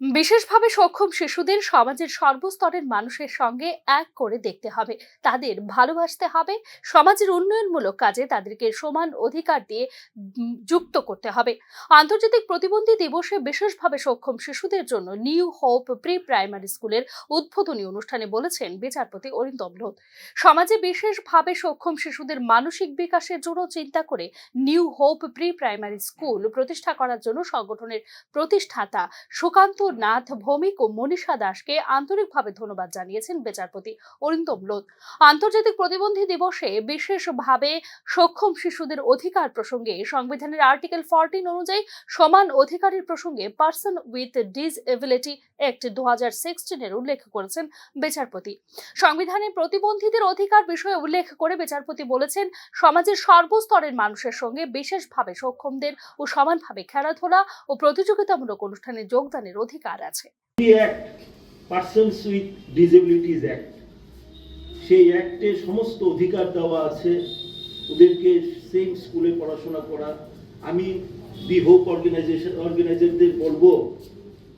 বিশেষভাবে সক্ষম শিশুদের সমাজের সর্বস্তরের মানুষের সঙ্গে এক করে দেখতে হবে। তাদের ভালোবাসতে হবে, সমাজের উন্নয়নমূলক কাজে তাদেরকে সমান অধিকার দিয়ে যুক্ত করতে হবে। আন্তর্জাতিক প্রতিবন্ধী দিবসে বিশেষভাবে সক্ষম শিশুদের জন্য নিউ হোপ প্রি প্রাইমারি স্কুলের উদ্বোধনী অনুষ্ঠানে বলেছেন বিচারপতি অরিন্দম লোধ। সমাজে বিশেষভাবে সক্ষম শিশুদের মানসিক বিকাশের জন্য চিন্তা করে new hope pre primary school প্রতিষ্ঠা করার জন্য সংগঠনের প্রতিষ্ঠাতা সুকান্ত নাথ ভৌমিক ও মনীষা দাসকে আন্তরিকভাবে ধন্যবাদ জানিয়েছেন বিচারপতি অরিন্দম লোধ। আন্তর্জাতিক প্রতিবন্ধী দিবসে বিশেষভাবে সক্ষম শিশুদের অধিকার প্রসঙ্গে সংবিধানের আর্টিকেল ফরটিন অনুযায়ী সমান অধিকারের প্রসঙ্গে পার্সন উইথ ডিসএবিলিটি অ্যাক্ট দু হাজার সিক্সটিনের উল্লেখ করেছেন বিচারপতি। সংবিধানে প্রতিবন্ধীদের অধিকার বিষয়ে উল্লেখ করে বিচারপতি বলেছেন, সমাজের সর্বস্তরের মানুষের সঙ্গে বিশেষভাবে সক্ষমদের ও সমানভাবে খেলাধুলা ও প্রতিযোগিতামূলক অনুষ্ঠানে যোগদানের অধিকার আছে। ডিসেবিলিটিস অ্যাক্ট সেই অ্যাক্টে সমস্ত অধিকার দেওয়া আছে। ওদেরকে সেম স্কুলে পড়াশোনা করা। আমি দি হোপ অর্গানাইজেশন অর্গানাইজারদের বলব,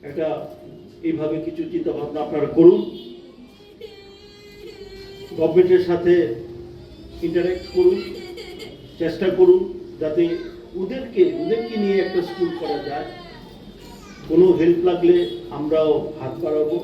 একটা এইভাবে কিছু চিন্তা ভাবনা আপনারা করুন। গভর্নমেন্টের সাথে ইন্টারাক্ট করুন, চেষ্টা করুন, যাতে ওদেরকে ওদেরকে নিয়ে একটা স্কুল করা যায়। কোনো হেল্প লাগলে আমরাও হাত বাড়াবো।